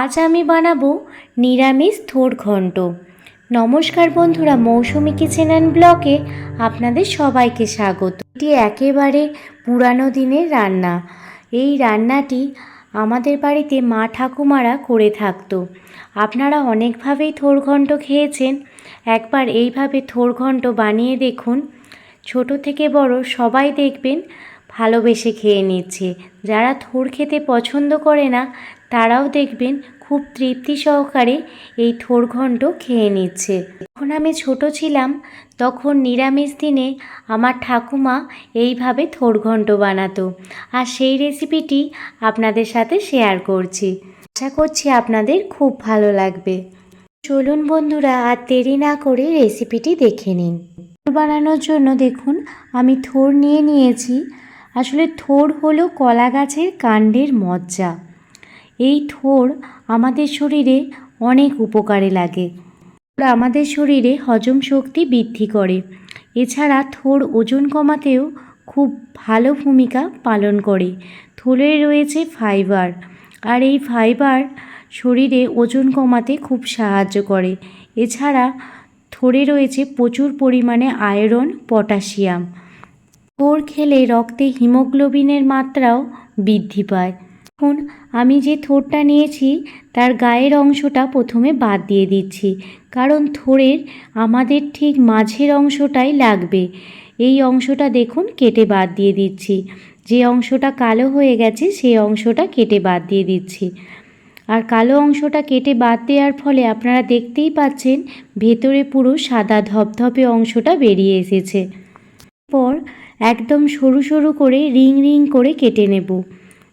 আজ আমি বানাবো নিরামিষ থোর ঘন্ট নমস্কার বন্ধুরা, মৌসুমি কিচেন অ্যান্ড ব্লকে আপনাদের সবাইকে স্বাগত। এটি একেবারে পুরানো দিনের রান্না। এই রান্নাটি আমাদের বাড়িতে মা ঠাকুমারা করে থাকতো। আপনারা অনেকভাবেই থোর ঘন্ট খেয়েছেন। একবার এইভাবে থোর ঘন্ট বানিয়ে দেখুন। ছোট থেকে বড় সবাই দেখবেন ভালোবেসে খেয়ে নিচ্ছে। যারা থোর খেতে পছন্দ করে না, তারাও দেখবেন খুব তৃপ্তি সহকারে এই থোর ঘন্ট খেয়ে নিচ্ছে। যখন আমি ছোট ছিলাম, তখন নিরামিষ দিনে আমার ঠাকুমা এইভাবে থোর ঘন্ট বানাতো। আর সেই রেসিপিটি আপনাদের সাথে শেয়ার করছি। আশা করছি আপনাদের খুব ভালো লাগবে। চলুন বন্ধুরা, আর দেরি না করে রেসিপিটি দেখে নিন। বানানোর জন্য দেখুন, আমি থোর নিয়ে নিয়েছি আসলে থোর হলো কলা গাছের কাণ্ডের মজ্জা। এই থোর আমাদের শরীরে অনেক উপকারে লাগে। আমাদের শরীরে হজম শক্তি বৃদ্ধি করে। এছাড়া থোর ওজন কমাতেও খুব ভালো ভূমিকা পালন করে। থোরে রয়েছে ফাইবার, আর এই ফাইবার শরীরে ওজন কমাতে খুব সাহায্য করে। এছাড়া থোরে রয়েছে প্রচুর পরিমাণে আয়রন, পটাশিয়াম। থোর খেলে রক্তে হিমোগ্লোবিনের মাত্রাও বৃদ্ধি পায়। এখন আমি যে থোরটা নিয়েছি, তার গায়ের অংশটা প্রথমে বাদ দিয়ে দিচ্ছি, কারণ থোরের আমাদের ঠিক মাঝের অংশটাই লাগবে। এই অংশটা দেখুন, কেটে বাদ দিয়ে দিচ্ছি। যে অংশটা কালো হয়ে গেছে, সেই অংশটা কেটে বাদ দিয়ে দিচ্ছি। আর কালো অংশটা কেটে বাদ দেওয়ার ফলে আপনারা দেখতেই পাচ্ছেন, ভেতরে পুরো সাদা ধপধপে অংশটা বেরিয়ে এসেছে। পর একদম সরু সরু করে রিং রিং করে কেটে নেব।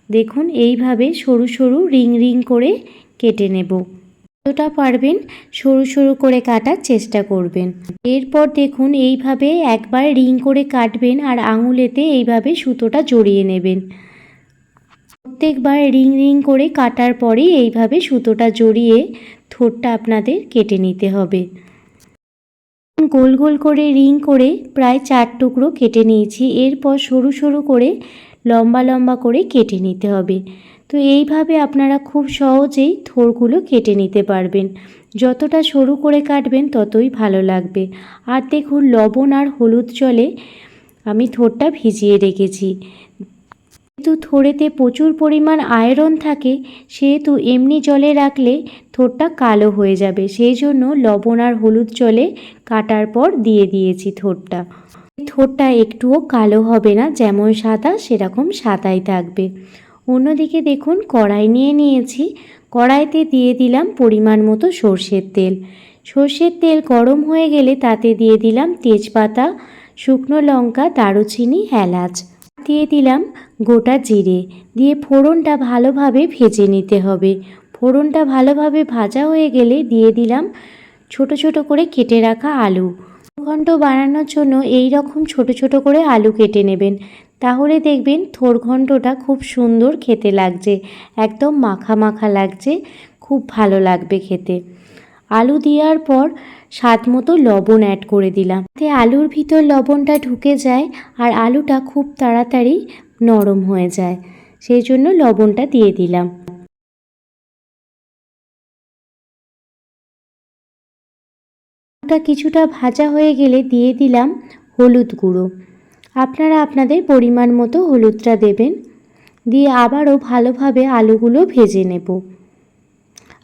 দেখুন, এইভাবে সরু সরু রিং রিং করে কেটে নেব। যতটা পারবেন সরু সরু করে কাটার চেষ্টা করবেন। এরপর দেখুন, এইভাবে একবার রিং করে কাটবেন আর আঙুলেতে এইভাবে সুতোটা জড়িয়ে নেবেন। প্রত্যেকবার রিং রিং করে কাটার পরেই এইভাবে সুতোটা জড়িয়ে থোরটা আপনাদের কেটে নিতে হবে। গোল গোল করে রিং করে প্রায় চার টুকরো কেটে নিয়েছি। এরপর সরু সরু করে লম্বা লম্বা করে কেটে নিতে হবে। তো এইভাবে আপনারা খুব সহজেই থোরগুলো কেটে নিতে পারবেন। যতটা সরু করে কাটবেন ততই ভালো লাগবে। আর দেখুন, লবণ আর হলুদ জলে আমি থোরটা ভিজিয়ে রেখেছি। যেহেতু থোড়েতে প্রচুর পরিমাণ আয়রন থাকে, সেহেতু এমনি জলে রাখলে থোরটা কালো হয়ে যাবে। সেই জন্য লবণ আর হলুদ জলে কাটার পর দিয়ে দিয়েছি থোরটা থোরটা একটুও কালো হবে না, যেমন সাদা, সেরকম সাদাই থাকবে। অন্যদিকে দেখুন, কড়াই নিয়ে নিয়েছি। কড়াইতে দিয়ে দিলাম পরিমাণ মতো সর্ষের তেল। সর্ষের তেল গরম হয়ে গেলে তাতে দিয়ে দিলাম তেজপাতা, শুকনো লঙ্কা, দারুচিনি, এলাচ। দিয়ে দিলাম গোটা জিরে। দিয়ে ফোড়নটা ভালোভাবে ভেজে নিতে হবে। ফোড়নটা ভালোভাবে ভাজা হয়ে গেলে দিয়ে দিলাম ছোট ছোট করে কেটে রাখা আলু। ঘন্ট বানানোর জন্য এই রকম ছোট ছোট করে আলু কেটে নেবেন। তাহলে দেখবেন ঘন্টটা খুব সুন্দর খেতে লাগছে। একদম মাখা মাখা লাগছে। খুব ভালো লাগবে খেতে। আলু দেওয়ার পর স্বাদ মতো লবণ অ্যাড করে দিলাম। এতে আলুর ভিতর লবণটা ঢুকে যায় আর আলুটা খুব তাড়াতাড়ি নরম হয়ে যায়। সেই জন্য লবণটা দিয়ে দিলাম। আলুটা কিছুটা ভাজা হয়ে গেলে দিয়ে দিলাম হলুদ গুঁড়ো। আপনারা আপনাদের পরিমাণ মতো হলুদটা দেবেন। দিয়ে আবারও ভালোভাবে আলুগুলো ভেজে নেব।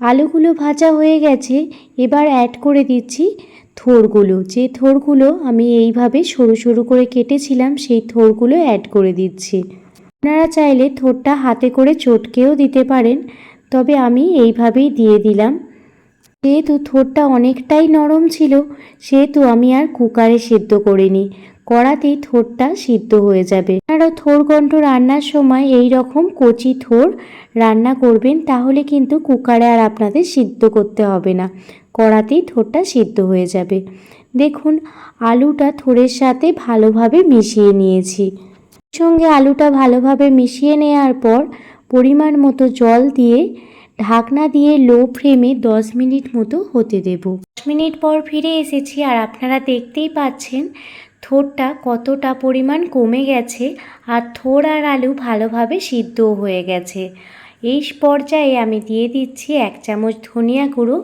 আলুগুলো ভাজা হয়ে গেছে, এবার অ্যাড করে দিচ্ছি থোরগুলো যে থোরগুলো আমি এইভাবে সরু সরু করে কেটেছিলাম, সেই থোরগুলো অ্যাড করে দিচ্ছি। আপনারা চাইলে থোরটা হাতে করে চটকেও দিতে পারেন, তবে আমি এইভাবেই দিয়ে দিলাম। যেহেতু থোরটা অনেকটাই নরম ছিল, সেহেতু আমি আর কুকারে সিদ্ধ করিনি। কড়াতেই থোরটা সিদ্ধ হয়ে যাবে। আপনারা থোর গন্ড রান্নার সময় এই রকম কচি থোর রান্না করবেন, তাহলে কিন্তু কুকারে আর আপনাদের সিদ্ধ করতে হবে না। কড়াতেই থোরটা সিদ্ধ হয়ে যাবে। দেখুন, আলুটা থোরের সাথে ভালোভাবে মিশিয়ে নিয়েছি। সঙ্গে আলুটা ভালোভাবে মিশিয়ে নেওয়ার পর পরিমাণ মতো জল দিয়ে ঢাকনা দিয়ে লো ফ্লেমে দশ মিনিট মতো হতে দেব। দশ মিনিট পর ফিরে এসেছি আর আপনারা দেখতেই পাচ্ছেন থোরটা কতটা পরিমাণ কমে গেছে আর থোর আর আলু ভালোভাবে সিদ্ধও হয়ে গেছে। এই পর্যায়ে আমি দিয়ে দিচ্ছি এক চামচ ধনিয়া গুঁড়ো,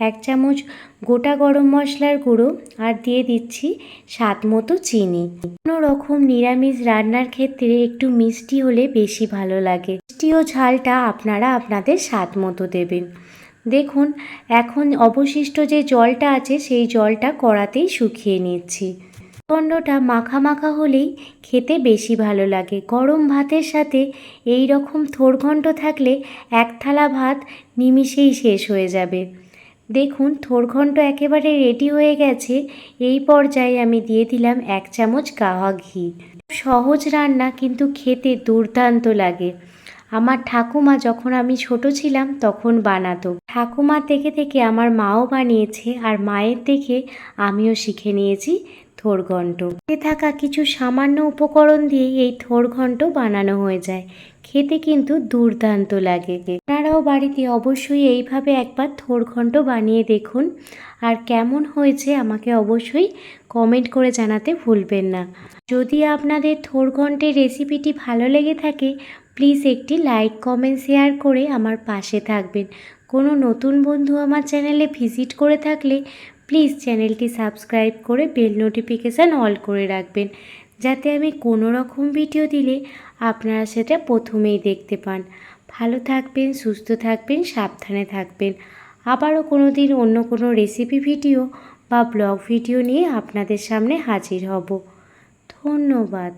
এক চামচ গোটা গরম মশলার গুঁড়ো আর দিয়ে দিচ্ছি স্বাদ মতো চিনি। কোনো রকম নিরামিষ রান্নার ক্ষেত্রে একটু মিষ্টি হলে বেশি ভালো লাগে। মিষ্টি ও ঝালটা আপনারা আপনাদের স্বাদ মতো দেবেন। দেখুন, এখন অবশিষ্ট যে জলটা আছে সেই জলটা কড়াতেই শুকিয়ে নিচ্ছি। খণ্ডটা মাখা মাখা হলেই খেতে বেশি ভালো লাগে। গরম ভাতের সাথে এই রকম থোরঘণ্ট থাকলে এক থালা ভাত নিমিষেই শেষ হয়ে যাবে। দেখুন, থোরঘণ্ট একেবারে রেডি হয়ে গেছে। এই পর্যায়ে আমি দিয়ে দিলাম এক চামচ গাওয়া ঘি। সহজ রান্না, কিন্তু খেতে দুর্দান্ত লাগে। আমার ঠাকুমা যখন আমি ছোট ছিলাম তখন বানাতো। ঠাকুমা দেখে থেকে আমার মাও বানিয়েছে আর মায়ের দেখে আমিও শিখে নিয়েছি থোরঘণ্ট। থাকা কিছু সামান্য উপকরণ দিয়ে এই থোরঘণ্ট বানানো হয়ে যায়। খেতে কিন্তু দুর্দান্ত লাগে। আপনারাও বাড়িতে অবশ্যই এইভাবে একবার থোরঘণ্ট বানিয়ে দেখুন। আর কেমন হয়েছে আমাকে অবশ্যই কমেন্ট করে জানাতে ভুলবেন না। যদি আপনাদের থোরঘণ্টের রেসিপিটি ভালো লেগে থাকে প্লিজ একটি লাইক, কমেন্ট, শেয়ার করে আমার পাশে থাকবেন। কোনো নতুন বন্ধু আমার চ্যানেলে ভিজিট করে থাকলে প্লিজ চ্যানেলটি সাবস্ক্রাইব করে বেল নোটিফিকেশান অল করে রাখবেন, যাতে আমি কোনো রকম ভিডিও দিলে আপনারা সেটা প্রথমেই দেখতে পান। ভালো থাকবেন, সুস্থ থাকবেন, সাবধানে থাকবেন। আবারও কোনো দিন অন্য কোনো রেসিপি ভিডিও বা ব্লগ ভিডিও নিয়ে আপনাদের সামনে হাজির হব। ধন্যবাদ।